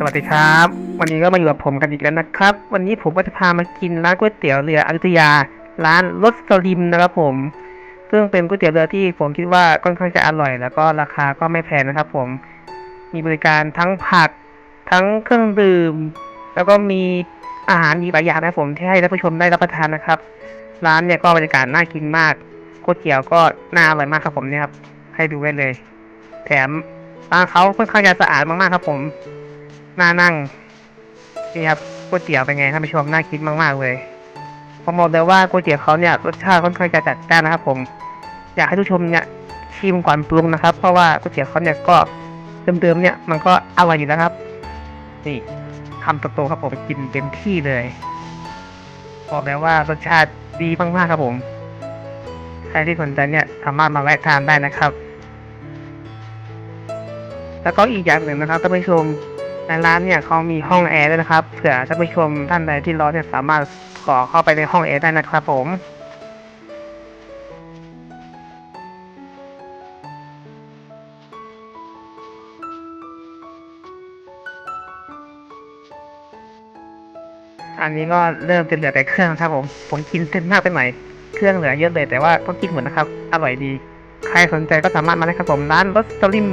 สวัสดีครับ วันนี้ก็มาอยู่กับผมกันอีกแล้วนะครับ วันนี้ผมก็จะพามากินร้านก๋วยเตี๋ยวเรืออยุธยา ร้านรสสลิมนะครับผม ซึ่งเป็นก๋วยเตี๋ยวเรือที่ผมคิดว่าค่อนข้างจะอร่อย แล้วก็ราคาก็ไม่แพงนะครับ ผมมีบริการทั้งผักทั้งเครื่องดื่ม แล้วก็มีอาหารมีหลายอย่างนะครับผมที่ให้ท่านผู้ชมได้รับประทานนะครับ ร้านเนี่ยก็บรรยากาศน่ากินมากก๋วยเตี๋ยวก็น่าอร่อยมากครับผมเนี่ยครับให้ดูได้เลย แถมร้านเขาค่อนข้างจะสะอาดมากๆครับผม น่านั่งนี่ครับก๋วยเตี๋ยวเป็นไงท่านผู้ชมน่ากินมากๆเลยผมบอกเลยว่าก๋วยเตี๋ยวเขาเนี่ยรสชาติค่อนข้างจะจัดจ้านนะครับ ผม อยากให้ทุกชมเนี่ยชิมก่อนปรุงนะครับ เพราะว่าก๋วยเตี๋ยวเขาเนี่ยก็เดิมๆเนี่ยมันก็อร่อยอยู่แล้วครับ นี่คำโตๆครับผมกินเต็มที่เลยบอกเลยว่ารสชาติดีมากๆครับผมใครที่สนใจเนี่ยสามารถมาแวะทานได้นะครับ แล้วก็อีกอย่างหนึ่งนะครับท่านผู้ชม ในร้านเนี่ยเขามีห้องแอร์ด้วยนะครับ เผื่อท่านผู้ชมท่านใดที่ร้อนเนี่ยสามารถขอเข้าไปในห้องแอร์ได้นะครับผมอันนี้ก็เริ่มจะเหลือแต่เครื่องครับผม ผมกินเส้นมากไปหน่อยเครื่องเหลือเยอะเลยแต่ว่าก็กินหมดนะครับ อร่อยดี ใครสนใจก็สามารถมาได้ครับผมร้านรสสลิม